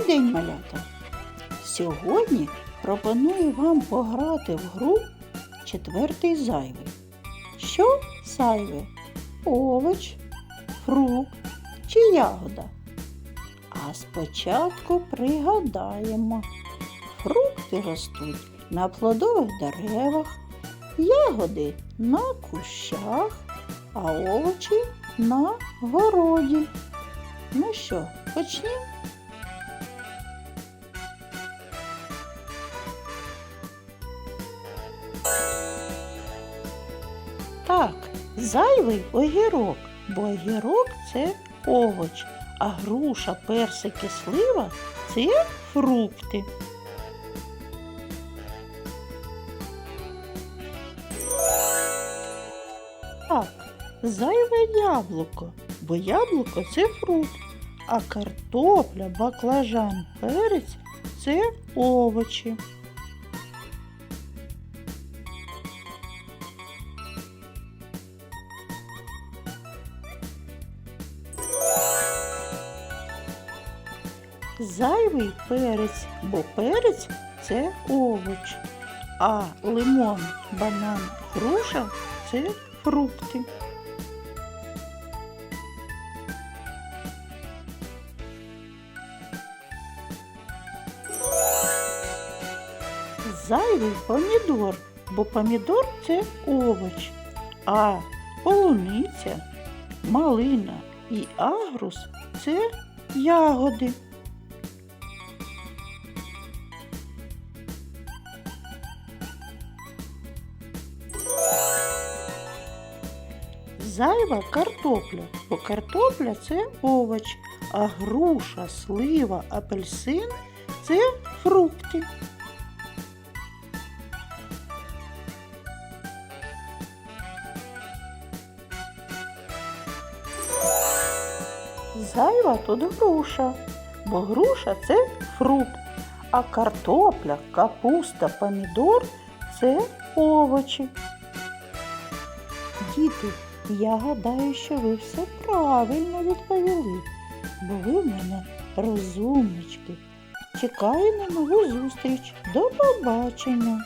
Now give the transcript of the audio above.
день, малята! Сьогодні пропоную вам пограти в гру четвертий зайвий. Що зайве? Овоч, фрукт чи ягода? А спочатку пригадаємо. Фрукти ростуть на плодових деревах, ягоди на кущах, а овочі на городі. Ну що, почнемо? Так, зайвий огірок, бо огірок це овоч, а груша, персик і слива це фрукти. Так, зайве яблуко, бо яблуко це фрукт, а картопля, баклажан, перець це овочі. Зайвий перець, бо перець це овоч, а лимон, банан, груша це фрукти. Зайвий помідор, бо помідор це овоч, а полуниця, малина і агрус це ягоди. Зайва картопля, бо картопля це овоч, а груша, слива, апельсин це фрукти. Зайва тут груша, бо груша це фрукт, а картопля, капуста, помідор це овочі. Діти, я гадаю, що ви все правильно відповіли, бо ви в мене розумнички. Чекаю на нову зустріч. До побачення!